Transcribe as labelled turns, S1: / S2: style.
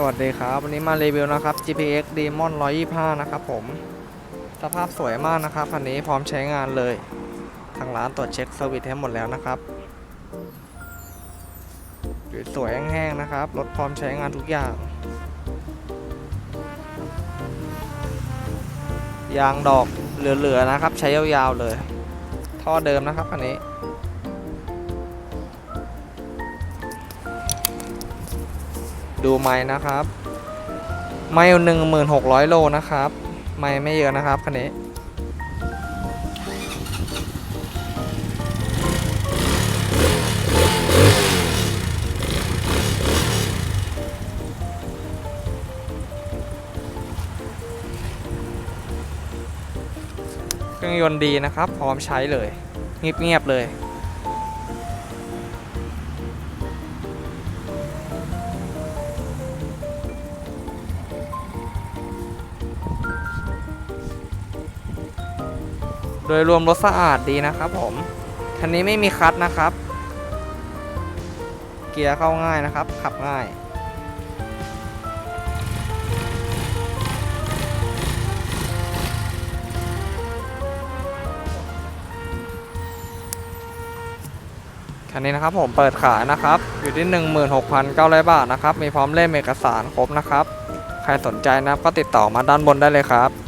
S1: สวัสดีครับ วันนี้มารีวิวนะครับ GPX Demon 125 นะครับผม สภาพสวยมากนะครับคันนี้พร้อมใช้งานเลย ทางร้านตรวจเช็คเซอร์วิสให้หมดแล้วนะครับสวยแห้งๆนะครับ รถพร้อมใช้งานทุกอย่าง ยางดอกเหลือๆนะครับ ใช้ยาวๆเลย ท่อเดิมนะครับคันนี้ ดูไม้นะครับ ไม้หนึ่งหมื่นหกร้อยโลนะครับ ไม้ไม่เยอะนะครับคันนี้เครื่องยนต์ดีนะครับ พร้อมใช้เลยเงียบๆเลย โดยรวมรถสะอาดดีนะครับผม คันนี้ไม่มีคัดนะครับ เกียร์เข้าง่ายนะครับ ขับง่าย คันนี้นะครับผมเปิดขายนะครับ อยู่ที่ 16,900 บาทนะครับ มีพร้อมเล่มเอกสารครบนะครับ ใครสนใจนะก็ติดต่อมาด้านบนได้เลยครับ